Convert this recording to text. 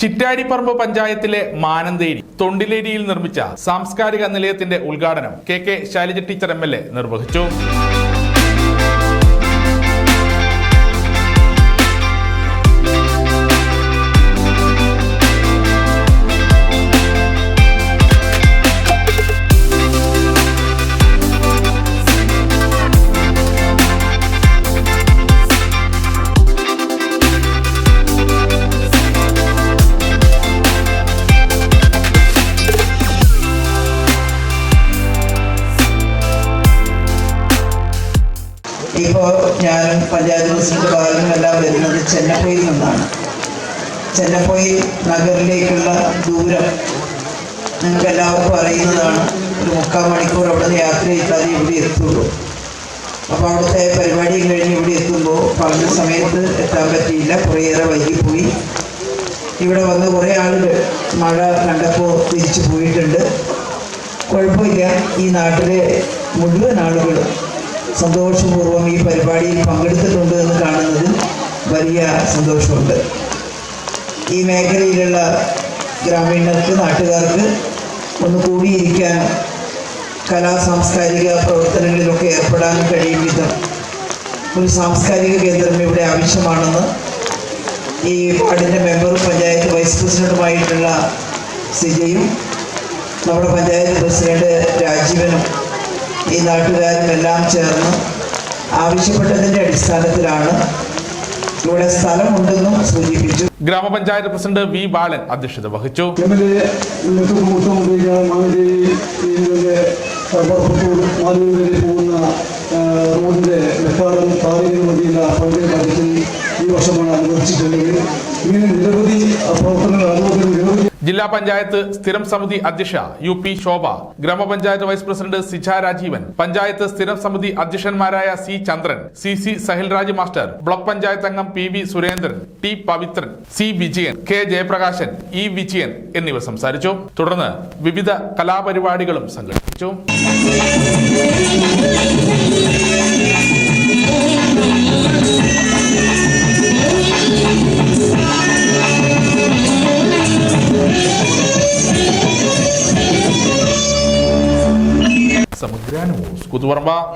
ചിറ്റാടിപ്പറമ്പ് പഞ്ചായത്തിലെ മാനന്തേരി തൊണ്ടിലേരിയിൽ നിർമ്മിച്ച സാംസ്കാരിക നിലയത്തിന്റെ ഉദ്ഘാടനം K K Shailaja teacher M നിർവഹിച്ചു. ഇപ്പോൾ ഞാനും പഞ്ചായത്ത് പ്രസിഡന്റ് ബാലനും എല്ലാം വരുന്നത് ചെന്നപ്പൊയിൽ നിന്നാണ്. ചെന്നപ്പൊയിൽ നഗറിലേക്കുള്ള ദൂരം നിങ്ങൾക്ക് എല്ലാവർക്കും അറിയുന്നതാണ്. ഒരു മുക്കാൽ മണിക്കൂർ അവിടെ യാത്ര ചെയ്താലേ ഇവിടെ എത്തുള്ളൂ. അപ്പോൾ അവിടുത്തെ പരിപാടി കഴിഞ്ഞ് ഇവിടെ എത്തുമ്പോൾ പറഞ്ഞ സമയത്ത് എത്താൻ പറ്റിയില്ല. കുറേയേറെ വൈകിപ്പോയി ഇവിടെ വന്ന് കുറേ ആളുകൾ മഴ കണ്ടപ്പോൾ തിരിച്ചു പോയിട്ടുണ്ട്. കുഴപ്പമില്ല. ഈ നാട്ടിലെ മുഴുവൻ ആളുകളും സന്തോഷപൂർവം ഈ പരിപാടിയിൽ പങ്കെടുത്തിട്ടുണ്ട് എന്ന് കാണുന്നതിൽ വലിയ സന്തോഷമുണ്ട്. ഈ മേഖലയിലുള്ള ഗ്രാമീണർക്ക് നാട്ടുകാർക്ക് ഒന്ന് കൂടിയിരിക്കാൻ കലാ സാംസ്കാരിക പ്രവർത്തനങ്ങളിലൊക്കെ ഏർപ്പെടാൻ കഴിയും വിധം ഒരു സാംസ്കാരിക കേന്ദ്രം ഇവിടെ ആവശ്യമാണെന്ന് ഈ വാർഡിന്റെ മെമ്പർ പഞ്ചായത്ത് വൈസ് പ്രസിഡന്റുമായിട്ടുള്ള സിജയും നമ്മുടെ പഞ്ചായത്ത് പ്രസിഡന്റ് രാജീവനും ഈ നാട്ടുകാരും എല്ലാം ചേർന്ന് ആവശ്യപ്പെട്ടതിന്റെ അടിസ്ഥാനത്തിലാണ് ഇവിടെ സ്ഥലമുണ്ടെന്നും സൂചിപ്പിച്ചു. ഗ്രാമപഞ്ചായത്ത് പ്രസിഡന്റ് വി ബാലൻ അധ്യക്ഷത വഹിച്ചു. പോകുന്ന റോഡിന്റെ ബജറ്റിൽ വർഷമാണ് ഇങ്ങനെ നിരവധി പ്രവർത്തനങ്ങൾ ജില്ലാ പഞ്ചായത്ത് സ്ഥിരം സമിതി അധ്യക്ഷ യു പി ശോഭ ഗ്രാമപഞ്ചായത്ത് വൈസ് പ്രസിഡന്റ് സിജ രാജീവൻ പഞ്ചായത്ത് സ്ഥിരം സമിതി അധ്യക്ഷന്മാരായ C Chandran C C Sahilraj master block panchayat അംഗം P V Surendran T Pavithran C Vijayan K Jayaprakashan E Vijayan എന്നിവർ സംസാരിച്ചു. തുടർന്ന് വിവിധ കലാപരിപാടികളും സംഘടിപ്പിച്ചു. granules. Escuta o.